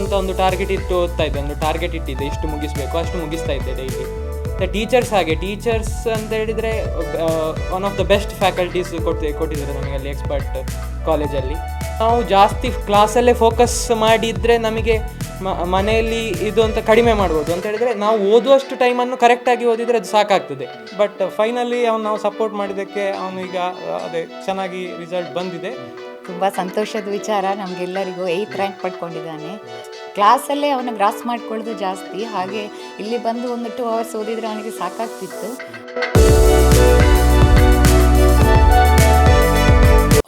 ಅಂತ ಒಂದು ಟಾರ್ಗೆಟ್ ಇಟ್ಟು ಓದ್ತಾ ಇದ್ದೆ ಒಂದು ಟಾರ್ಗೆಟ್ ಇಟ್ಟಿದ್ದೆ, ಇಷ್ಟು ಮುಗಿಸ್ಬೇಕು, ಅಷ್ಟು ಮುಗಿಸ್ತಾ ಇದ್ದೆ ಡೈಲಿ ಟೀಚರ್ಸ್ ಹಾಗೆ ಟೀಚರ್ಸ್ ಅಂತ ಹೇಳಿದರೆ one of the best faculties ಕೊಟ್ಟು, ಕೊಟ್ಟಿದ್ದಾರೆ ನಮಗೆ ಅಲ್ಲಿ ಎಕ್ಸ್ಪರ್ಟ್ ಕಾಲೇಜಲ್ಲಿ ನಾವು ಜಾಸ್ತಿ ಕ್ಲಾಸಲ್ಲೇ ಫೋಕಸ್ ಮಾಡಿದರೆ ನಮಗೆ ಮನೆಯಲ್ಲಿ ಇದು ಅಂತ ಕಡಿಮೆ ಮಾಡ್ಬೋದು. ಅಂತ ಹೇಳಿದರೆ ನಾವು ಓದುವಷ್ಟು ಟೈಮನ್ನು ಕರೆಕ್ಟಾಗಿ ಓದಿದರೆ ಅದು ಸಾಕಾಗ್ತದೆ. ಬಟ್ ಫೈನಲಿ ಅವ್ನು ನಾವು ಸಪೋರ್ಟ್ ಮಾಡಿದ್ದಕ್ಕೆ ಅವನು ಈಗ, ಅದೇ, ಚೆನ್ನಾಗಿ ರಿಸಲ್ಟ್ ಬಂದಿದೆ. ತುಂಬ ಸಂತೋಷದ ವಿಚಾರ. ನಮಗೆಲ್ಲರಿಗೂ ಏಯ್ತ್ ರ್ಯಾಂಕ್ ಪಡ್ಕೊಂಡಿದ್ದಾನೆ. ಕ್ಲಾಸಲ್ಲೇ ಅವನ ಗ್ರಾಸ್ ಮಾಡ್ಕೊಳ್ಳೋದು ಜಾಸ್ತಿ. ಹಾಗೆ ಇಲ್ಲಿ ಬಂದು ಒಂದು ಟೂ ಅವರ್ಸ್ ಓದಿದರೆ ಅವನಿಗೆ ಸಾಕಾಗ್ತಿತ್ತು.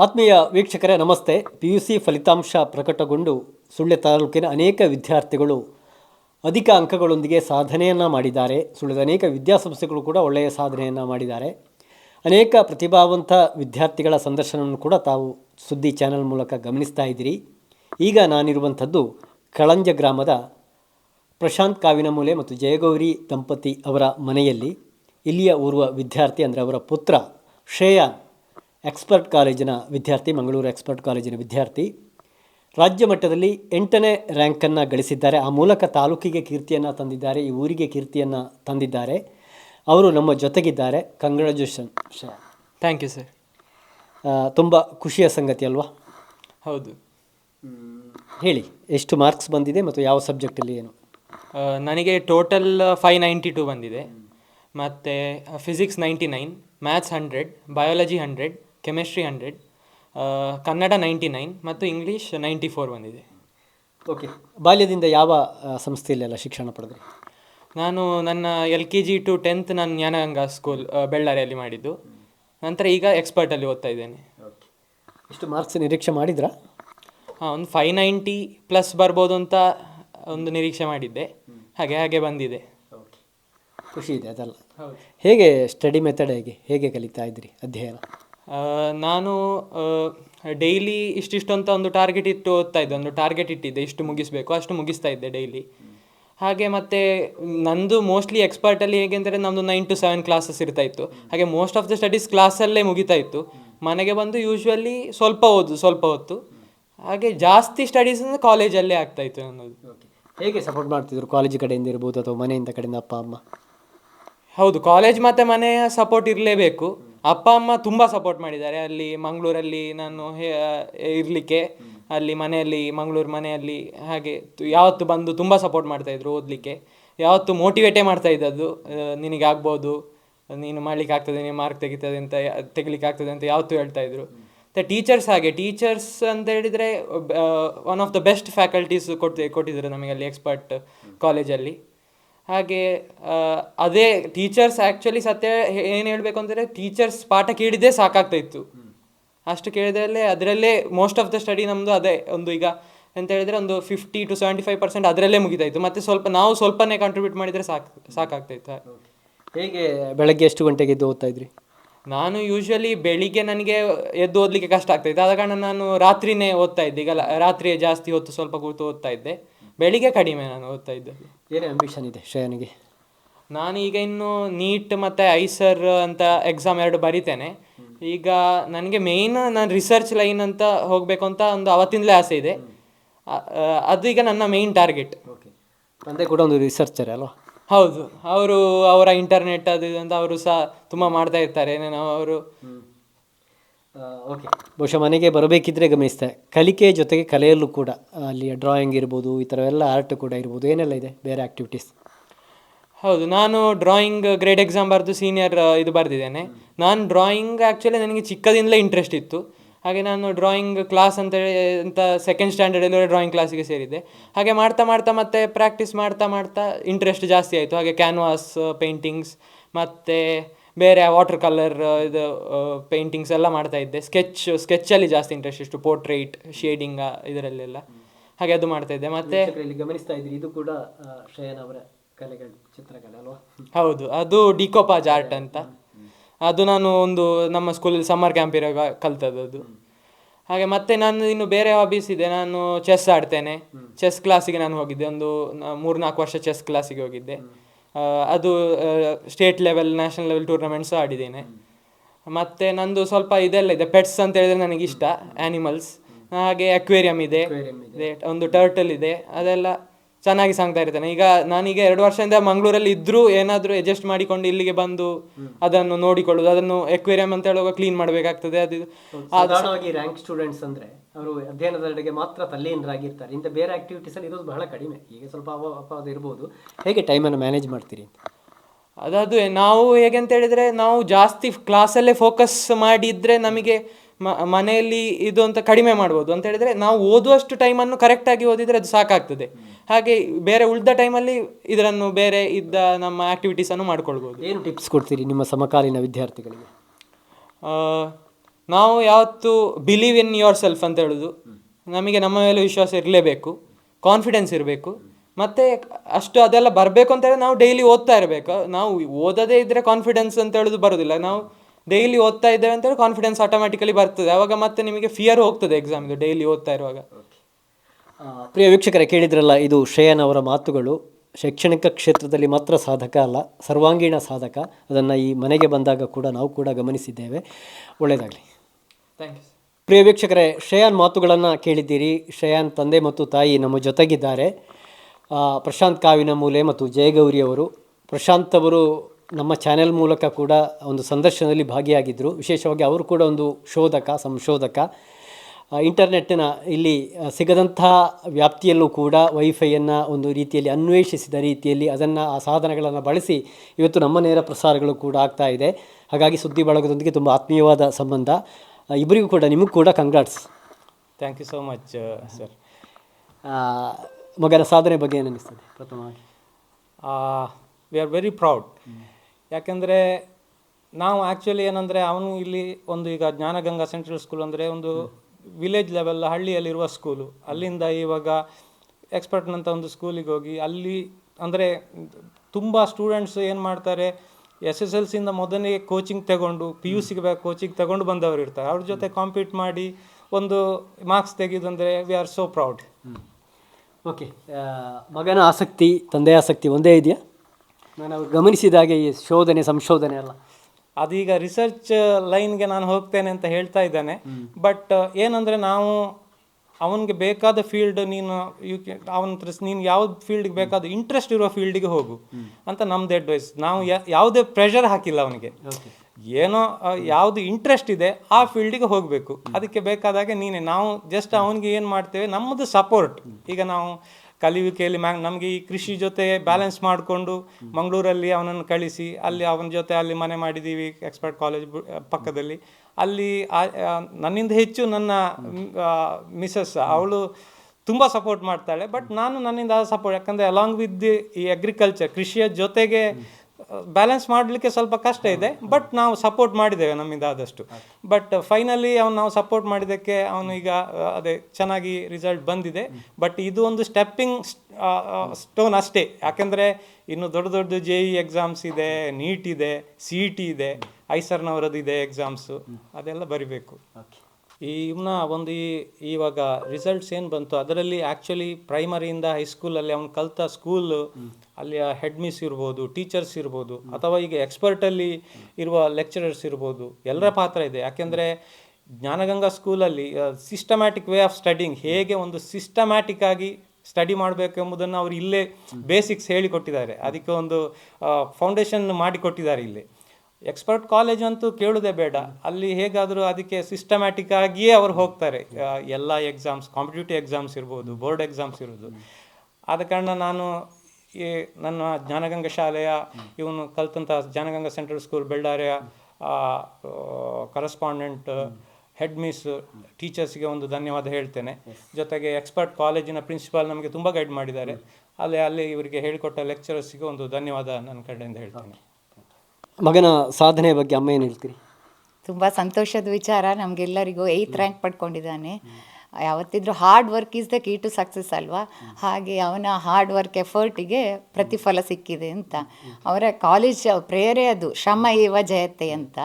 ಆತ್ಮೀಯ ವೀಕ್ಷಕರೇ, ನಮಸ್ತೆ. ಪಿ ಯು ಸಿ ಫಲಿತಾಂಶ ಪ್ರಕಟಗೊಂಡು ಸುಳ್ಯ ತಾಲೂಕಿನ ಅನೇಕ ವಿದ್ಯಾರ್ಥಿಗಳು ಅಧಿಕ ಅಂಕಗಳೊಂದಿಗೆ ಸಾಧನೆಯನ್ನು ಮಾಡಿದ್ದಾರೆ. ಸುಳ್ಯದ ಅನೇಕ ವಿದ್ಯಾಸಂಸ್ಥೆಗಳು ಕೂಡ ಒಳ್ಳೆಯ ಸಾಧನೆಯನ್ನು ಮಾಡಿದ್ದಾರೆ. ಅನೇಕ ಪ್ರತಿಭಾವಂತ ವಿದ್ಯಾರ್ಥಿಗಳ ಸಂದರ್ಶನವನ್ನು ಕೂಡ ತಾವು ಸುದ್ದಿ ಚಾನೆಲ್ ಮೂಲಕ ಗಮನಿಸ್ತಾ ಇದ್ದೀರಿ. ಈಗ ನಾನಿರುವಂಥದ್ದು ಕಳಂಜ ಗ್ರಾಮದ ಪ್ರಶಾಂತ್ ಕಾವಿನಮೂಲೆ ಮತ್ತು ಜಯಗೌರಿ ದಂಪತಿ ಅವರ ಮನೆಯಲ್ಲಿ. ಇಲ್ಲಿಯ ಓರ್ವ ವಿದ್ಯಾರ್ಥಿ ಅಂದರೆ ಅವರ ಪುತ್ರ ಶ್ರೇಯಾನ್ ಎಕ್ಸ್ಪರ್ಟ್ ಕಾಲೇಜಿನ ವಿದ್ಯಾರ್ಥಿ, ಮಂಗಳೂರು ಎಕ್ಸ್ಪರ್ಟ್ ಕಾಲೇಜಿನ ವಿದ್ಯಾರ್ಥಿ. ರಾಜ್ಯ ಮಟ್ಟದಲ್ಲಿ ಎಂಟನೇ ರ್ಯಾಂಕನ್ನು ಗಳಿಸಿದ್ದಾರೆ. ಆ ಮೂಲಕ ತಾಲೂಕಿಗೆ ಕೀರ್ತಿಯನ್ನು ತಂದಿದ್ದಾರೆ, ಈ ಊರಿಗೆ ಕೀರ್ತಿಯನ್ನು ತಂದಿದ್ದಾರೆ. ಅವರು ನಮ್ಮ ಜೊತೆಗಿದ್ದಾರೆ. Congratulation sir. Thank you sir ತುಂಬ ಖುಷಿಯ ಸಂಗತಿ ಅಲ್ವಾ? ಹೌದು. ಹೇಳಿ ಎಷ್ಟು ಮಾರ್ಕ್ಸ್ ಬಂದಿದೆ ಮತ್ತು ಯಾವ ಸಬ್ಜೆಕ್ಟಲ್ಲಿ ಏನು? ನನಗೆ ಟೋಟಲ್ ಫೈವ್ ನೈಂಟಿ ಟು ಬಂದಿದೆ. ಮತ್ತು physics ninety nine maths hundred biology hundred chemistry hundred Kannada ninety nine ಮತ್ತು ಇಂಗ್ಲೀಷ್ ನೈಂಟಿ ಫೋರ್ ಬಂದಿದೆ. ಓಕೆ ಬಾಲ್ಯದಿಂದ ಯಾವ ಸಂಸ್ಥೆಯಲ್ಲೆಲ್ಲ ಶಿಕ್ಷಣ ಪಡೆದ್ರಿ? ನಾನು ನನ್ನ L K G to tenth ನಾನು ಜ್ಞಾನಗಂಗ ಸ್ಕೂಲ್ ಬೆಳ್ಳಾರಿಯಲ್ಲಿ ಮಾಡಿದ್ದು. ನಂತರ ಈಗ ಎಕ್ಸ್ಪರ್ಟಲ್ಲಿ ಓದ್ತಾ ಇದ್ದೇನೆ. ಇಷ್ಟು ಮಾರ್ಕ್ಸ್ ನಿರೀಕ್ಷೆ ಮಾಡಿದ್ರಾ? ಹಾಂ ಒಂದು ಫೈವ್ ನೈಂಟಿ ಪ್ಲಸ್ ಬರ್ಬೋದು ಅಂತ ಒಂದು ನಿರೀಕ್ಷೆ ಮಾಡಿದ್ದೆ. ಹಾಗೆ ಹಾಗೆ ಬಂದಿದೆ. ಖುಷಿ ಇದೆ ಅದಲ್ಲ. ಹೇಗೆ ಸ್ಟಡಿ ಮೆಥಡ್ ಹೇಗೆ ಹೇಗೆ ಕಲಿತಾ ಇದ್ರಿ ಅಧ್ಯಯನ? ಆ, ನಾನು ಡೈಲಿ ಇಷ್ಟಿಷ್ಟು ಅಂತ ಒಂದು ಟಾರ್ಗೆಟ್ ಇಟ್ಟು ಓದ್ತಾ ಇದ್ದೆ. ಒಂದು ಟಾರ್ಗೆಟ್ ಇಟ್ಟಿದ್ದೆ. ಇಷ್ಟು ಮುಗಿಸ್ಬೇಕು ಅಷ್ಟು ಮುಗಿಸ್ತಾ ಇದ್ದೆ ಡೈಲಿ ಹಾಗೆ ಮತ್ತೆ ನಂದು ಮೋಸ್ಟ್ಲಿ ಎಕ್ಸ್ಪರ್ಟಲ್ಲಿ ಹೇಗೆ ಅಂದರೆ ನಮ್ಮದು ನೈನ್ ಟು ಸೆವೆನ್ ಕ್ಲಾಸಸ್ ಇರ್ತಾ ಇತ್ತು. ಹಾಗೆ ಮೋಸ್ಟ್ ಆಫ್ ದ ಸ್ಟಡೀಸ್ ಕ್ಲಾಸಲ್ಲೇ ಮುಗಿತಾ ಇತ್ತು. ಮನೆಗೆ ಬಂದು ಯೂಶ್ವಲಿ ಸ್ವಲ್ಪ ಓದು ಸ್ವಲ್ಪ ಹೊತ್ತು. ಹಾಗೆ ಜಾಸ್ತಿ ಸ್ಟಡೀಸ್ ಅಂದರೆ ಕಾಲೇಜಲ್ಲೇ ಆಗ್ತಾ ಇತ್ತು ನನ್ನದು. ಹೇಗೆ ಸಪೋರ್ಟ್ ಮಾಡ್ತಿದ್ರು? ಕಾಲೇಜ್ ಕಡೆಯಿಂದ ಇರ್ಬೋದು ಅಥವಾ ಮನೆಯಿಂದ ಕಡೆಯಿಂದ ಅಪ್ಪ ಅಮ್ಮ? ಹೌದು ಕಾಲೇಜ್ ಮತ್ತೆ ಮನೆಯ ಸಪೋರ್ಟ್ ಇರಲೇಬೇಕು. ಅಪ್ಪ, ಅಮ್ಮ ತುಂಬ ಸಪೋರ್ಟ್ ಮಾಡಿದ್ದಾರೆ. ಅಲ್ಲಿ ಮಂಗಳೂರಲ್ಲಿ ನಾನು ಇರಲಿಕ್ಕೆ. ಅಲ್ಲಿ ಮನೆಯಲ್ಲಿ, ಮಂಗಳೂರು ಮನೆಯಲ್ಲಿ ಹಾಗೆ ಯಾವತ್ತು ಬಂದು ತುಂಬ ಸಪೋರ್ಟ್ ಮಾಡ್ತಾಯಿದ್ರು ಓದಲಿಕ್ಕೆ. ಯಾವತ್ತು ಮೋಟಿವೇಟೇ ಮಾಡ್ತಾ ಇದ್ದದ್ದು ನಿನಗೆ ಆಗ್ಬೋದು, ನೀನು ಮಾಡ್ಲಿಕ್ಕೆ ಆಗ್ತದೆ, ನೀನು ಮಾರ್ಕ್ ತೆಗಿತದೆ ಅಂತ, ತೆಗಲಿಕ್ಕೆ ಆಗ್ತದೆ ಅಂತ ಯಾವತ್ತು ಹೇಳ್ತಾ ಇದ್ರು. ಮತ್ತು ಟೀಚರ್ಸ್ ಹಾಗೆ ಟೀಚರ್ಸ್ ಅಂತ ಹೇಳಿದರೆ one of the best faculties ಕೊಟ್ಟು ಕೊಟ್ಟಿದ್ರು ನಮಗೆ ಅಲ್ಲಿ ಎಕ್ಸ್ಪರ್ಟ್ ಕಾಲೇಜಲ್ಲಿ ಹಾಗೆ ಅದೇ ಟೀಚರ್ಸ್ ಆ್ಯಕ್ಚುಲಿ ಸತ್ಯ ಏನು ಹೇಳಬೇಕು ಅಂದರೆ ಟೀಚರ್ಸ್ ಪಾಠ ಕೇಳಿದ್ದೇ ಸಾಕಾಗ್ತಾ ಇತ್ತು. ಅಷ್ಟು ಕೇಳಿದ್ರಲ್ಲೇ ಅದರಲ್ಲೇ ಮೋಸ್ಟ್ ಆಫ್ ದ ಸ್ಟಡಿ ನಮ್ಮದು ಅದೇ ಒಂದು ಈಗ ಎಂತ ಹೇಳಿದರೆ ಒಂದು fifty to seventy five percent ಅದರಲ್ಲೇ ಮುಗಿತಾ ಇತ್ತು. ಮತ್ತು ಸ್ವಲ್ಪ ನಾವು ಸ್ವಲ್ಪನೇ ಕಾಂಟ್ರಿಬ್ಯೂಟ್ ಮಾಡಿದರೆ ಸಾಕು ಸಾಕಾಗ್ತಾಯಿತ್ತು ಹೇಗೆ ಬೆಳಗ್ಗೆ ಎಷ್ಟು ಗಂಟೆಗೆ ಎದ್ದು ಓದ್ತಾ ಇದ್ರಿ? ನಾನು ಯೂಶ್ವಲಿ ಬೆಳಿಗ್ಗೆ ನನಗೆ ಎದ್ದು ಓದಲಿಕ್ಕೆ ಕಷ್ಟ ಆಗ್ತಾಯಿತ್ತು ಆದ ಕಾರಣ ನಾನು ರಾತ್ರಿನೇ ಓದ್ತಾ ಇದ್ದೆ. ಈಗ ರಾತ್ರಿಯೇ ಜಾಸ್ತಿ ಹೊತ್ತು ಸ್ವಲ್ಪ ಕೂತು ಓದ್ತಾ ಇದ್ದೆ. ಬೆಳಿಗ್ಗೆ ಕಡಿಮೆ ನಾನು ಓದ್ತಾ ಇದ್ದದ್ದು. ಏನೇ ಅಂಬಿಷನ್ ಇದೆ ಶ್ರೇಯನಿಗೆ? ನಾನು ಈಗ ಇನ್ನು ನೀಟ್ ಮತ್ತು ಐಸರ್ ಅಂತ ಎಕ್ಸಾಮ್ ಎರಡು ಬರಿತೇನೆ. ಈಗ ನನಗೆ ಮೇಯ್ನ್ ನಾನು ರಿಸರ್ಚ್ ಲೈನ್ ಅಂತ ಹೋಗಬೇಕು ಅಂತ ಒಂದು ಅವತ್ತಿಂದಲೇ ಆಸೆ ಇದೆ. ಅದು ಈಗ ನನ್ನ ಮೇಯ್ನ್ ಟಾರ್ಗೆಟ್ ಓಕೆ ತಂದೆ ಕೂಡ ಒಂದು ರಿಸರ್ಚರ್ ಅಲ್ವಾ? ಹೌದು. ಅವರು ಅವರ ಇಂಟರ್ನೆಟ್ ಅದು ಅಂತ ಅವರು ಸಹ ತುಂಬ ಮಾಡ್ತಾ ಇರ್ತಾರೆ. ಏನೇನೋ ಅವರು ಓಕೆ ಬಹುಶಃ ಮನೆಗೆ ಬರಬೇಕಿದ್ರೆ ಗಮನಿಸ್ತೆ ಕಲಿಕೆ ಜೊತೆಗೆ ಕಲೆಯಲ್ಲೂ ಕೂಡ, ಅಲ್ಲಿ ಡ್ರಾಯಿಂಗ್ ಇರ್ಬೋದು, ಈ ಥರ ಎಲ್ಲ ಆರ್ಟ್ ಕೂಡ ಇರ್ಬೋದು, ಏನೆಲ್ಲ ಇದೆ ಬೇರೆ ಆ್ಯಕ್ಟಿವಿಟೀಸ್ ಹೌದು, ನಾನು ಡ್ರಾಯಿಂಗ್ ಗ್ರೇಡ್ ಎಕ್ಸಾಮ್ ಬರೆದು ಸೀನಿಯರ್ ಇದು ಬರೆದಿದ್ದೇನೆ. ನಾನು ಡ್ರಾಯಿಂಗ್ ಆ್ಯಕ್ಚುಲಿ ನನಗೆ ಚಿಕ್ಕದಿಂದಲೇ ಇಂಟ್ರೆಸ್ಟ್ ಇತ್ತು. ಹಾಗೆ ನಾನು ಡ್ರಾಯಿಂಗ್ ಕ್ಲಾಸ್ ಅಂತ ಅಂತ ಸೆಕೆಂಡ್ ಸ್ಟ್ಯಾಂಡರ್ಡಲ್ಲಿ ಡ್ರಾಯಿಂಗ್ ಕ್ಲಾಸಿಗೆ ಸೇರಿದ್ದೆ. ಹಾಗೆ ಮಾಡ್ತಾ ಮಾಡ್ತಾ ಮತ್ತೆ ಪ್ರಾಕ್ಟೀಸ್ ಮಾಡ್ತಾ ಮಾಡ್ತಾ ಇಂಟ್ರೆಸ್ಟ್ ಜಾಸ್ತಿ ಆಯಿತು. ಹಾಗೆ ಕ್ಯಾನ್ವಾಸ್ ಪೇಂಟಿಂಗ್ಸ್ ಮತ್ತು ಬೇರೆ ವಾಟರ್ ಕಲರ್ ಇದು ಪೇಂಟಿಂಗ್ಸ್ ಎಲ್ಲ ಮಾಡ್ತಾ ಇದ್ದೆ. ಸ್ಕೆಚ್ ಸ್ಕೆಚ್ಚಲ್ಲಿ ಜಾಸ್ತಿ ಇಂಟ್ರೆಸ್ಟ್ ಇಷ್ಟು ಪೋರ್ಟ್ರೇಟ್ ಶೇಡಿಂಗ್ ಇದರಲ್ಲೆಲ್ಲ. ಹಾಗೆ ಅದು ಮಾಡ್ತಾ ಇದ್ದೆ. ಮತ್ತೆ ಗಮನಿಸ್ತಾ ಇದ್ರಿ ಇದು ಕೂಡ ಶ್ರೇಯನ್ ಅವರ ಕಲೆಗಳು ಚಿತ್ರಕಲೆ ಅಲ್ವಾ? ಹೌದು ಅದು ಡಿಕೋಪಾಜ್ ಆರ್ಟ್ ಅಂತ. ಅದು ನಾನು ಒಂದು ನಮ್ಮ ಸ್ಕೂಲಲ್ಲಿ ಸಮ್ಮರ್ ಕ್ಯಾಂಪ್ ಇರುವಾಗ ಕಲ್ತದ್ದು ಅದು ಹಾಗೆ ಮತ್ತೆ ನಾನು ಇನ್ನು ಬೇರೆ ಹಾಬೀಸ್ ಇದೆ. ನಾನು ಚೆಸ್ ಆಡ್ತೇನೆ. ಚೆಸ್ ಕ್ಲಾಸಿಗೆ ನಾನು ಹೋಗಿದ್ದೆ. ಒಂದು ಮೂರ್ನಾಲ್ಕು ವರ್ಷ ಚೆಸ್ ಕ್ಲಾಸಿಗೆ ಹೋಗಿದ್ದೆ. ಅದು state level national level tournaments ಆಡಿದ್ದೇನೆ. ಮತ್ತು ನಂದು ಸ್ವಲ್ಪ ಇದೆಲ್ಲ ಇದೆ ಪೆಟ್ಸ್ ಅಂತ ಹೇಳಿದ್ರೆ ನನಗೆ ಇಷ್ಟ ಆ್ಯನಿಮಲ್ಸ್ ಹಾಗೆ ಅಕ್ವೇರಿಯಂ ಇದೆ. ಇದೆ, ಒಂದು ಟರ್ಟಲ್ ಇದೆ. ಅದೆಲ್ಲ ಚೆನ್ನಾಗಿ ಸಾಂಗ್ತಾ ಇರ್ತೇನೆ. ಈಗ ನಾನೀಗ ಎರಡು ವರ್ಷದಿಂದ ಮಂಗಳೂರಲ್ಲಿ ಇದ್ದರೂ ಏನಾದರೂ ಅಡ್ಜಸ್ಟ್ ಮಾಡಿಕೊಂಡು ಇಲ್ಲಿಗೆ ಬಂದು ಅದನ್ನು ನೋಡಿಕೊಳ್ಳೋದು. ಅದನ್ನು ಎಕ್ವೇರಿಯಂ ಅಂತ ಹೇಳುವಾಗ ಕ್ಲೀನ್ ಮಾಡಬೇಕಾಗ್ತದೆ. ಅದು ಇದು. ಸಾಧಾರಣವಾಗಿ ರ್ಯಾಂಕ್ ಸ್ಟೂಡೆಂಟ್ಸ್ ಅಂದ್ರೆ? ಅವರು ಅಧ್ಯಯನದೆಡೆಗೆ ಮಾತ್ರ ತಲ್ಲೀನರಾಗಿರ್ತಾರೆ. ಇಂಥ ಬೇರೆ ಆಕ್ಟಿವಿಟೀಸ್ ಅಲ್ಲಿ ಇರೋದು ಬಹಳ ಕಡಿಮೆ. ಈಗ ಸ್ವಲ್ಪ ಅವ ಅಪವಾದ ಇರ್ಬೋದು. ಹೇಗೆ ಟೈಮನ್ನು ಮ್ಯಾನೇಜ್ ಮಾಡ್ತೀರಿ ಅದಾದ ನಾವು ಹೇಗೆ ಅಂತ ಹೇಳಿದರೆ ನಾವು ಜಾಸ್ತಿ ಕ್ಲಾಸಲ್ಲೇ ಫೋಕಸ್ ಮಾಡಿದರೆ ನಮಗೆ ಮ- ಮನೆಯಲ್ಲಿ ಇದು ಅಂತ ಕಡಿಮೆ ಮಾಡ್ಬೋದು. ಅಂತ ಹೇಳಿದರೆ ನಾವು ಓದುವಷ್ಟು ಟೈಮನ್ನು ಕರೆಕ್ಟಾಗಿ ಓದಿದರೆ ಅದು ಸಾಕಾಗ್ತದೆ. ಹಾಗೆ ಬೇರೆ ಉಳಿದ ಟೈಮಲ್ಲಿ ಇದರನ್ನು ಬೇರೆ ಇದ್ದ ನಮ್ಮ ಆಕ್ಟಿವಿಟೀಸನ್ನು ಮಾಡ್ಕೊಳ್ಬೋದು. ಏನು ಟಿಪ್ಸ್ ಕೊಡ್ತೀರಿ ನಿಮ್ಮ ಸಮಕಾಲೀನ ವಿದ್ಯಾರ್ಥಿಗಳಿಗೆ? ನಾವು ಯಾವತ್ತು ಬಿಲೀವ್ ಇನ್ ಯೋರ್ ಸೆಲ್ಫ್ ಅಂತ ಹೇಳೋದು. ನಮಗೆ ನಮ್ಮ ಮೇಲೆ ವಿಶ್ವಾಸ ಇರಲೇಬೇಕು ಕಾನ್ಫಿಡೆನ್ಸ್ ಇರಬೇಕು. ಮತ್ತು ಅಷ್ಟು ಅದೆಲ್ಲ ಬರಬೇಕು ಅಂತ ನಾವು ಡೈಲಿ ಓದ್ತಾ ಇರಬೇಕು. ನಾವು ಓದದೇ ಇದ್ದರೆ ಕಾನ್ಫಿಡೆನ್ಸ್ ಅಂತ ಹೇಳೋದು ಬರೋದಿಲ್ಲ. ನಾವು ಡೈಲಿ ಓದ್ತಾ ಇದ್ದೇವೆ ಅಂತೇಳಿ ಕಾನ್ಫಿಡೆನ್ಸ್ ಆಟೋಮ್ಯಾಟಿಕಲಿ ಬರ್ತದೆ. ಅವಾಗ ಮತ್ತೆ ನಿಮಗೆ ಫಿಯರ್ ಹೋಗ್ತದೆ ಎಕ್ಸಾಮ್ದು ಡೈಲಿ ಓದ್ತಾ ಇರುವಾಗ. ಪ್ರಿಯ ವೀಕ್ಷಕರೇ, ಕೇಳಿದ್ರಲ್ಲ, ಇದು ಶ್ರೇಯನ್ ಅವರ ಮಾತುಗಳು. ಶೈಕ್ಷಣಿಕ ಕ್ಷೇತ್ರದಲ್ಲಿ ಮಾತ್ರ ಸಾಧಕ ಅಲ್ಲ, ಸರ್ವಾಂಗೀಣ ಸಾಧಕ. ಅದನ್ನು ಈ ಮನೆಗೆ ಬಂದಾಗ ಕೂಡ ನಾವು ಕೂಡ ಗಮನಿಸಿದ್ದೇವೆ. ಒಳ್ಳೆಯದಾಗಲಿ ಪ್ರಿಯ ವೀಕ್ಷಕರೇ, ಶ್ರೇಯಾನ್ ಮಾತುಗಳನ್ನು ಕೇಳಿದ್ದೀರಿ. ಶ್ರೇಯಾನ್ ತಂದೆ ಮತ್ತು ತಾಯಿ ನಮ್ಮ ಜೊತೆಗಿದ್ದಾರೆ. ಪ್ರಶಾಂತ್ ಕಾವಿನ ಮೂಲೆ ಮತ್ತು ಜಯಗೌರಿ ಅವರು. ಪ್ರಶಾಂತ್ ಅವರು ನಮ್ಮ ಚಾನೆಲ್ ಮೂಲಕ ಕೂಡ ಒಂದು ಸಂದರ್ಶನದಲ್ಲಿ ಭಾಗಿಯಾಗಿದ್ದರು ವಿಶೇಷವಾಗಿ ಅವರು ಕೂಡ ಒಂದು ಶೋಧಕ, ಸಂಶೋಧಕ. ಇಂಟರ್ನೆಟ್ಟಿನ ಇಲ್ಲಿ ಸಿಗದಂತಹ ವ್ಯಾಪ್ತಿಯಲ್ಲೂ ಕೂಡ ವೈಫೈಯನ್ನು ಒಂದು ರೀತಿಯಲ್ಲಿ ಅನ್ವೇಷಿಸಿದ ರೀತಿಯಲ್ಲಿ ಅದನ್ನು, ಆ ಸಾಧನಗಳನ್ನು ಬಳಸಿ ಇವತ್ತು ನಮ್ಮ ನೇರ ಪ್ರಸಾರಗಳು ಕೂಡ ಆಗ್ತಾ ಇದೆ. ಹಾಗಾಗಿ ಸುದ್ದಿ ಬಳಗದೊಂದಿಗೆ ತುಂಬ ಆತ್ಮೀಯವಾದ ಸಂಬಂಧ. ಇಬ್ಬರಿಗೂ ಕೂಡ ನಿಮಗೂ ಕೂಡ congrats thank you so much sir ಮಗನ ಸಾಧನೆ ಬಗ್ಗೆ ಏನು ಅನ್ನಿಸ್ತದೆ ಪ್ರಥಮವಾಗಿ? ವಿ ಆರ್ ವೆರಿ ಪ್ರೌಡ್ ಯಾಕೆಂದರೆ ನಾವು ಆ್ಯಕ್ಚುಲಿ ಏನಂದರೆ ಅವನು ಇಲ್ಲಿ ಒಂದು ಈಗ ಜ್ಞಾನಗಂಗಾ ಸೆಂಟ್ರಲ್ ಸ್ಕೂಲ್ ಅಂದರೆ ಒಂದು ವಿಲೇಜ್ ಲೆವೆಲ್ ಹಳ್ಳಿಯಲ್ಲಿರುವ ಸ್ಕೂಲು ಅಲ್ಲಿಂದ ಇವಾಗ ಎಕ್ಸ್ಪರ್ಟ್ನಂಥ ಒಂದು ಸ್ಕೂಲಿಗೆ ಹೋಗಿ ಅಲ್ಲಿ ಅಂದರೆ ತುಂಬ ಸ್ಟೂಡೆಂಟ್ಸ್ ಏನು ಮಾಡ್ತಾರೆ ಎಸ್ ಎಸ್ ಎಲ್ ಸಿಯಿಂದ ಮೊದಲನೇ ಕೋಚಿಂಗ್ ತಗೊಂಡು ಪಿ ಯು ಸಿಗೆ ಬೇಕು ಕೋಚಿಂಗ್ ತಗೊಂಡು ಬಂದವರು ಇರ್ತಾರೆ. ಅವ್ರ ಜೊತೆ ಕಾಂಪೀಟ್ ಮಾಡಿ ಒಂದು marks ತೆಗೆದಂದರೆ we are so proud okay ಮಗನ ಆಸಕ್ತಿ ತಂದೆಯ ಆಸಕ್ತಿ ಒಂದೇ ಇದೆಯಾ? ನಾನು ಅವ್ರು ಗಮನಿಸಿದ ಹಾಗೆ ಈ ಶೋಧನೆ ಸಂಶೋಧನೆ ಎಲ್ಲ ಅದೀಗ ರಿಸರ್ಚ್ ಲೈನ್ಗೆ ನಾನು ಹೋಗ್ತೇನೆ ಅಂತ ಹೇಳ್ತಾ ಇದ್ದಾನೆ. ಬಟ್ ಏನಂದರೆ ನಾವು ಅವನಿಗೆ ಬೇಕಾದ ಫೀಲ್ಡ್ ನೀನು ಯು ಅವನ ಹತ್ರ ನೀನು ಯಾವ ಫೀಲ್ಡ್ಗೆ ಬೇಕಾದ ಇಂಟ್ರೆಸ್ಟ್ ಇರೋ ಫೀಲ್ಡಿಗೆ ಹೋಗು. ಅಂತ ನಮ್ದು ಅಡ್ವೈಸ್ ನಾವು ಯಾ- ಯಾವುದೇ ಪ್ರೆಷರ್ ಹಾಕಿಲ್ಲ ಅವನಿಗೆ. ಏನೋ ಯಾವುದು ಇಂಟ್ರೆಸ್ಟ್ ಇದೆ ಆ ಫೀಲ್ಡಿಗೆ ಹೋಗಬೇಕು. ಅದಕ್ಕೆ ಬೇಕಾದಾಗ ನೀನೆ ನಾವು ಜಸ್ಟ್ ಅವನಿಗೆ ಏನು ಮಾಡ್ತೇವೆ ನಮ್ಮದು ಸಪೋರ್ಟ್ ಈಗ ನಾವು ಕಲಿಯುವಿಕೆಯಲ್ಲಿ ಮ್ಯಾ ನಮಗೆ ಈ ಕೃಷಿ ಜೊತೆ ಬ್ಯಾಲೆನ್ಸ್ ಮಾಡಿಕೊಂಡು ಮಂಗಳೂರಲ್ಲಿ ಅವನನ್ನು ಕಳಿಸಿ ಅಲ್ಲಿ ಅವನ ಜೊತೆ ಅಲ್ಲಿ ಮನೆ ಮಾಡಿದ್ದೀವಿ ಎಕ್ಸ್ಪರ್ಟ್ ಕಾಲೇಜ್ ಪಕ್ಕದಲ್ಲಿ. ಅಲ್ಲಿ ನನ್ನಿಂದ ಹೆಚ್ಚು ನನ್ನ ಮಿಸಸ್ ಅವಳು ತುಂಬ ಸಪೋರ್ಟ್ ಮಾಡ್ತಾಳೆ. ಬಟ್ ನಾನು ನನ್ನಿಂದ ಸಪೋರ್ಟ್ ಯಾಕಂದರೆ ಅಲಾಂಗ್ ವಿತ್ ಈ ಅಗ್ರಿಕಲ್ಚರ್ ಕೃಷಿಯ ಜೊತೆಗೆ ಬ್ಯಾಲೆನ್ಸ್ ಮಾಡಲಿಕ್ಕೆ ಸ್ವಲ್ಪ ಕಷ್ಟ ಇದೆ. ಬಟ್ ನಾವು ಸಪೋರ್ಟ್ ಮಾಡಿದ್ದೇವೆ ನಮ್ಮಿಂದ ಆದಷ್ಟು. ಬಟ್ ಫೈನಲಿ ಅವ್ನು ನಾವು ಸಪೋರ್ಟ್ ಮಾಡಿದ್ದಕ್ಕೆ ಅವನು ಈಗ ಅದೇ ಚೆನ್ನಾಗಿ ರಿಸಲ್ಟ್ ಬಂದಿದೆ. ಬಟ್ ಇದು ಒಂದು ಸ್ಟೆಪ್ಪಿಂಗ್ ಸ್ಟೋನ್ ಅಷ್ಟೇ. ಯಾಕೆಂದರೆ ಇನ್ನು ದೊಡ್ಡ ದೊಡ್ಡ ಜೆ ಇ ಎಕ್ಸಾಮ್ಸ್ ಇದೆ ನೀಟ್ ಇದೆ ಸಿ ಇ ಟಿ ಇದೆ. ಐಸರ್ನವರದ್ದು ಇದೆ ಎಕ್ಸಾಮ್ಸು ಅದೆಲ್ಲ ಬರಿಬೇಕು. ಈ ಇವನ ಒಂದು ಈ ಇವಾಗ ರಿಸಲ್ಟ್ಸ್ ಏನು ಬಂತು? ಅದರಲ್ಲಿ ಆ್ಯಕ್ಚುಲಿ ಪ್ರೈಮರಿಯಿಂದ ಹೈಸ್ಕೂಲಲ್ಲಿ ಅವ್ನು ಕಲಿತ ಸ್ಕೂಲ್ ಅಲ್ಲಿಯ ಹೆಡ್ ಮಿಸ್ ಇರ್ಬೋದು ಟೀಚರ್ಸ್ ಇರ್ಬೋದು ಅಥವಾ ಈಗ ಎಕ್ಸ್ಪರ್ಟಲ್ಲಿ ಇರುವ ಲೆಕ್ಚರರ್ಸ್ ಇರ್ಬೋದು ಎಲ್ಲರ ಪಾತ್ರ ಇದೆ. ಯಾಕೆಂದರೆ ಜ್ಞಾನಗಂಗಾ ಸ್ಕೂಲಲ್ಲಿ ಸಿಸ್ಟಮ್ಯಾಟಿಕ್ ವೇ ಆಫ್ ಸ್ಟಡಿಂಗ್ ಹೇಗೆ ಒಂದು ಸಿಸ್ಟಮ್ಯಾಟಿಕ್ ಆಗಿ ಸ್ಟಡಿ ಮಾಡಬೇಕು ಎಂಬುದನ್ನು ಅವರು ಇಲ್ಲೇ ಬೇಸಿಕ್ಸ್ ಹೇಳಿಕೊಟ್ಟಿದ್ದಾರೆ. ಅದಕ್ಕೆ ಒಂದು ಫೌಂಡೇಶನ್ ಮಾಡಿಕೊಟ್ಟಿದ್ದಾರೆ ಇಲ್ಲಿ. ಎಕ್ಸ್ಪರ್ಟ್ ಕಾಲೇಜ್ ಅಂತೂ ಕೇಳೋದೇ ಬೇಡ. ಅಲ್ಲಿ ಹೇಗಾದರೂ ಅದಕ್ಕೆ ಸಿಸ್ಟಮ್ಯಾಟಿಕ್ ಆಗಿಯೇ ಅವರು ಹೋಗ್ತಾರೆ. ಎಲ್ಲ ಎಕ್ಸಾಮ್ಸ್ ಕಾಂಪಿಟೇಟಿವ್ ಎಕ್ಸಾಮ್ಸ್ ಇರ್ಬೋದು ಬೋರ್ಡ್ ಎಕ್ಸಾಮ್ಸ್ ಇರ್ಬೋದು ಆದ ಕಾರಣ ನಾನು ಈ ನನ್ನ ಜ್ಞಾನಗಂಗಾ ಶಾಲೆಯ, ಇವನು ಕಲ್ತಂಥ ಜ್ಞಾನಗಂಗಾ ಸೆಂಟ್ರಲ್ ಸ್ಕೂಲ್ ಬೆಳ್ಳಾರಿಯ ಕರೆಸ್ಪಾಂಡೆಂಟ್ ಹೆಡ್ ಮಿಸ್ ಟೀಚರ್ಸ್ಗೆ ಒಂದು ಧನ್ಯವಾದ ಹೇಳ್ತೇನೆ. ಜೊತೆಗೆ ಎಕ್ಸ್ಪರ್ಟ್ ಕಾಲೇಜಿನ ಪ್ರಿನ್ಸಿಪಾಲ್ ನಮಗೆ ತುಂಬ ಗೈಡ್ ಮಾಡಿದ್ದಾರೆ. ಅಲ್ಲಿ ಅಲ್ಲಿ ಇವರಿಗೆ ಹೇಳಿಕೊಟ್ಟ ಲೆಕ್ಚರರ್ಸ್ಗೆ ಒಂದು ಧನ್ಯವಾದ ನನ್ನ ಕಡೆಯಿಂದ ಹೇಳ್ತೇನೆ. ಮಗನ ಸಾಧನೆ ಬಗ್ಗೆ ಅಮ್ಮ ಏನು ಹೇಳ್ತೀರಿ? ತುಂಬ ಸಂತೋಷದ ವಿಚಾರ. ನಮಗೆಲ್ಲರಿಗೂ ಏಯ್ತ್ ರ್ಯಾಂಕ್ ಪಡ್ಕೊಂಡಿದ್ದಾನೆ. ಯಾವತ್ತಿದ್ರೂ hard work is the key to success ಅಲ್ವಾ? ಹಾಗೆ ಅವನ ಹಾರ್ಡ್ ವರ್ಕ್ ಎಫರ್ಟಿಗೆ ಪ್ರತಿಫಲ ಸಿಕ್ಕಿದೆ ಅಂತ. ಅವರ ಕಾಲೇಜ್ ಪ್ರೇಯರೇ ಅದು. ಶ್ರಮ ಇವ ಜಯತೆ ಅಂತ.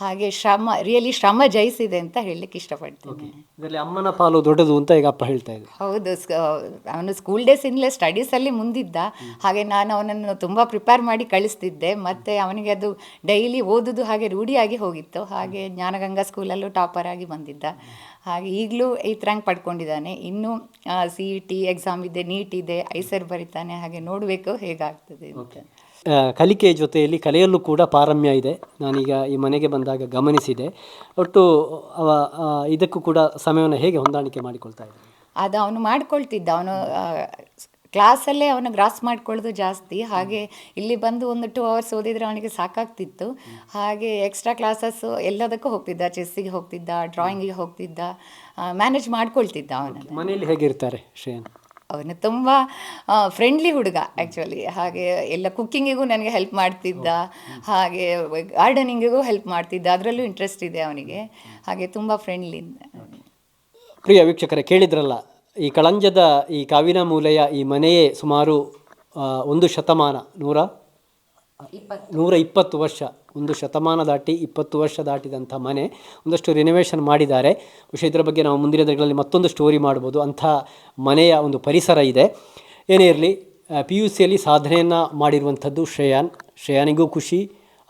ಹಾಗೆ ಶ್ರಮ ರಿಯಲಿ ಶ್ರಮ ಜಯಿಸಿದೆ ಅಂತ ಹೇಳಲಿಕ್ಕೆ ಇಷ್ಟಪಡ್ತೀನಿ. ಇದರಲ್ಲಿ ಅಮ್ಮನ ಪಾಲು ದೊಡ್ಡದು ಅಂತ ಈಗ ಅಪ್ಪ ಹೇಳ್ತಾ ಇದ್ದೆ ಹೌದು ಅವನು ಸ್ಕೂಲ್ ಡೇಸಿಂದಲೇ ಸ್ಟಡೀಸಲ್ಲಿ ಮುಂದಿದ್ದ. ಹಾಗೆ ನಾನು ಅವನನ್ನು ತುಂಬ ಪ್ರಿಪೇರ್ ಮಾಡಿ ಕಳಿಸ್ತಿದ್ದೆ. ಮತ್ತು ಅವನಿಗೆ ಅದು ಡೈಲಿ ಓದುದು ಹಾಗೆ ರೂಢಿಯಾಗಿ ಹೋಗಿತ್ತು. ಹಾಗೆ ಜ್ಞಾನಗಂಗಾ ಸ್ಕೂಲಲ್ಲೂ ಟಾಪರ್ ಆಗಿ ಬಂದಿದ್ದ. ಹಾಗೆ ಈಗಲೂ ಏತ್ ರ್ಯಾಂಕ್ ಪಡ್ಕೊಂಡಿದ್ದಾನೆ. ಇನ್ನೂ ಸಿ ಇ ಟಿ ಎಕ್ಸಾಮ್ ಇದೆ ನೀಟ್ ಇದೆ ಐಸರ್ ಬರಿತಾನೆ. ಹಾಗೆ ನೋಡಬೇಕು ಹೇಗಾಗ್ತದೆ ಅಂತ. ಆ, ಕಲಿಕೆಯ ಜೊತೆಯಲ್ಲಿ ಕಲೆಯಲ್ಲೂ ಕೂಡ ಪಾರಮ್ಯ ಇದೆ. ನಾನೀಗ ಈ ಮನೆಗೆ ಬಂದಾಗ ಗಮನಿಸಿದೆ. ಒಟ್ಟು ಅವ ಇದಕ್ಕೂ ಕೂಡ ಸಮಯವನ್ನು ಹೇಗೆ ಹೊಂದಾಣಿಕೆ ಮಾಡಿಕೊಳ್ತಾ ಇದ್ದಾನೆ? ಅದು ಅವನು ಮಾಡ್ಕೊಳ್ತಿದ್ದ. ಅವನು ಕ್ಲಾಸಲ್ಲೇ ಅವನು ಗ್ರಾಸ್ ಮಾಡ್ಕೊಳ್ಳೋದು ಜಾಸ್ತಿ. ಹಾಗೆ ಇಲ್ಲಿ ಬಂದು ಒಂದು ಟೂ ಅವರ್ಸ್ ಓದಿದರೆ ಅವನಿಗೆ ಸಾಕಾಗ್ತಿತ್ತು. ಹಾಗೆ ಎಕ್ಸ್ಟ್ರಾ ಕ್ಲಾಸಸ್ಸು ಎಲ್ಲದಕ್ಕೂ ಹೋಗ್ತಿದ್ದ. ಚೆಸ್ಸಿಗೆ ಹೋಗ್ತಿದ್ದ ಡ್ರಾಯಿಂಗಿಗೆ ಹೋಗ್ತಿದ್ದ ಮ್ಯಾನೇಜ್ ಮಾಡ್ಕೊಳ್ತಿದ್ದ ಅವನು ಮನೆಯಲ್ಲಿ ಹೇಗಿರ್ತಾರೆ ಶ್ರೇಯನ್? ಅವನು ತುಂಬ ಫ್ರೆಂಡ್ಲಿ ಹುಡುಗ ಆ್ಯಕ್ಚುಲಿ ಹಾಗೆ ಎಲ್ಲ ಕುಕ್ಕಿಂಗಿಗೂ ನನಗೆ ಹೆಲ್ಪ್ ಮಾಡ್ತಿದ್ದ. ಹಾಗೆ ಗಾರ್ಡನಿಂಗಿಗೂ ಹೆಲ್ಪ್ ಮಾಡ್ತಿದ್ದ. ಅದರಲ್ಲೂ ಇಂಟ್ರೆಸ್ಟ್ ಇದೆ ಅವನಿಗೆ. ಹಾಗೆ ತುಂಬ ಫ್ರೆಂಡ್ಲಿ ಪ್ರಿಯ ವೀಕ್ಷಕರೇ ಕೇಳಿದ್ರಲ್ಲ ಈ ಕಳಂಜದ ಈ ಕಾವಿನ ಮೂಲೆಯ ಈ ಮನೆಯೇ ಸುಮಾರು ಒಂದು ಶತಮಾನ ನೂರ ನೂರ ಇಪ್ಪತ್ತು ವರ್ಷ, ಒಂದು ಶತಮಾನ ದಾಟಿ ಇಪ್ಪತ್ತು ವರ್ಷ ದಾಟಿದಂಥ ಮನೆ, ಒಂದಷ್ಟು ರಿನೋವೇಷನ್ ಮಾಡಿದ್ದಾರೆ. ಬಹುಶಃ ಇದರ ಬಗ್ಗೆ ನಾವು ಮುಂದಿನ ದಿನಗಳಲ್ಲಿ ಮತ್ತೊಂದು ಸ್ಟೋರಿ ಮಾಡ್ಬೋದು. ಅಂಥ ಮನೆಯ ಒಂದು ಪರಿಸರ ಇದೆ. ಏನೇ ಇರಲಿ ಪಿ ಯು ಸಿಯಲ್ಲಿ ಸಾಧನೆಯನ್ನು ಮಾಡಿರುವಂಥದ್ದು ಶ್ರೇಯಾನ್. ಶ್ರೇಯಾನಿಗೂ ಖುಷಿ,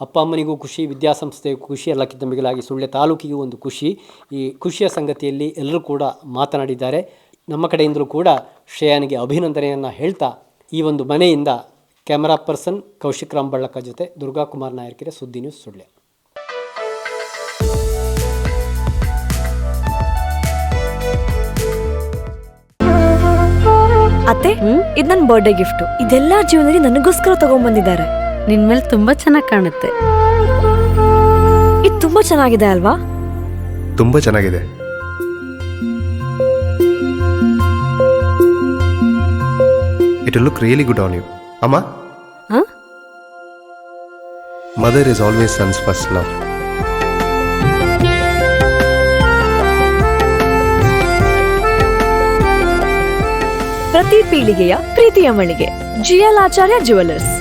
ಅಪ್ಪ ಅಮ್ಮನಿಗೂ ಖುಷಿ, ವಿದ್ಯಾಸಂಸ್ಥೆಗೂ ಖುಷಿ, ಎಲ್ಲಕ್ಕಿಂತ ಮಿಗಿಲಾಗಿ ಸುಳ್ಳೆ ತಾಲೂಕಿಗೂ ಒಂದು ಖುಷಿ. ಈ ಖುಷಿಯ ಸಂಗತಿಯಲ್ಲಿ ಎಲ್ಲರೂ ಕೂಡ ಮಾತನಾಡಿದ್ದಾರೆ. ನಮ್ಮ ಕಡೆಯಿಂದಲೂ ಕೂಡ ಶ್ರೇಯಾನಿಗೆ ಅಭಿನಂದನೆಯನ್ನು ಹೇಳ್ತಾ ಈ ಒಂದು ಮನೆಯಿಂದ ಕ್ಯಾಮರಾ ಪರ್ಸನ್ ಕೌಶಿಕ್ ರಾಮ್ ಬಳ್ಳಕ ಜೊತೆ ದುರ್ಗಾ ಕುಮಾರ್ ನಾಯರ್ಕೆರೆ ಸುದ್ದಿ ನ್ಯೂಸ್ ಸುಳ್ಯ. ಅತ್ತೆ ಇದು ನನ್ನ ಬರ್ಡೇ ಗಿಫ್ಟ್ ಇದೆಲ್ಲ ಜೀವನದಲ್ಲಿ ನನಗೋಸ್ಕರ ತಗೊಂಡ್ಬಂದಿದ್ದಾರೆ ನಿನ್ ಮೇಲೆ ತುಂಬಾ ಚೆನ್ನಾಗಿ ಕಾಣುತ್ತೆ. ಇದು ತುಂಬಾ ಚೆನ್ನಾಗಿದೆ ಅಲ್ವಾ? ತುಂಬಾ ಚೆನ್ನಾಗಿದೆ. It look really good on you ಅಮ್ಮ? Mother is always son's first love. ಪ್ರತಿ ಪೀಳಿಗೆಯ ಪ್ರೀತಿಯ ಮಳಿಗೆ ಜಿಎಲ್ ಆಚಾರ್ಯ ಜುವೆಲ್ಲರ್ಸ್